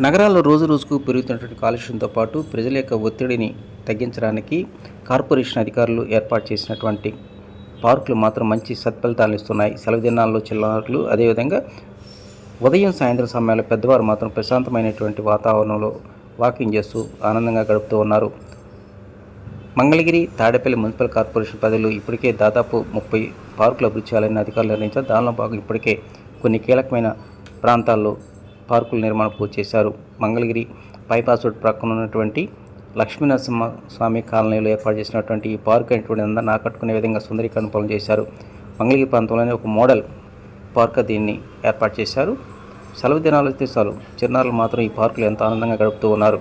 నగరాల్లో రోజు రోజుకు పెరుగుతున్నటువంటి కాలుష్యంతో పాటు ప్రజల యొక్క ఒత్తిడిని తగ్గించడానికి కార్పొరేషన్ అధికారులు ఏర్పాటు చేసినటువంటి పార్కులు మాత్రం మంచి సత్ఫలితాలు ఇస్తున్నాయి. సెలవు దినాల్లో చిన్నారులు అదేవిధంగా ఉదయం సాయంత్రం సమయాల్లో పెద్దవారు మాత్రం ప్రశాంతమైనటువంటి వాతావరణంలో వాకింగ్ చేస్తూ ఆనందంగా గడుపుతూ ఉన్నారు. మంగళగిరి తాడేపల్లి మున్సిపల్ కార్పొరేషన్ పరిధిలో ఇప్పటికే దాదాపు ముప్పై పార్కులు అభివృద్ధి చేయాలని అధికారులు నిర్ణయించారు. దానిలో భాగం ఇప్పటికే కొన్ని కీలకమైన ప్రాంతాల్లో పార్కుల నిర్మాణం పూర్తి చేశారు. మంగళగిరి బైపాస్ రోడ్ ప్రక్కన ఉన్నటువంటి లక్ష్మీనరసింహ స్వామి కాలనీలో ఏర్పాటు చేసినటువంటి ఈ పార్క్ అనేటువంటి అందరిని ఆకట్టుకునే విధంగా సుందరీకరణ పనులు చేశారు. మంగళగిరి ప్రాంతంలోనే ఒక మోడల్ పార్క్ దీన్ని ఏర్పాటు చేశారు. సెలవు దినాలు తీసాలు చిన్నారులు మాత్రం ఈ పార్కులు ఎంతో ఆనందంగా గడుపుతూ ఉన్నారు.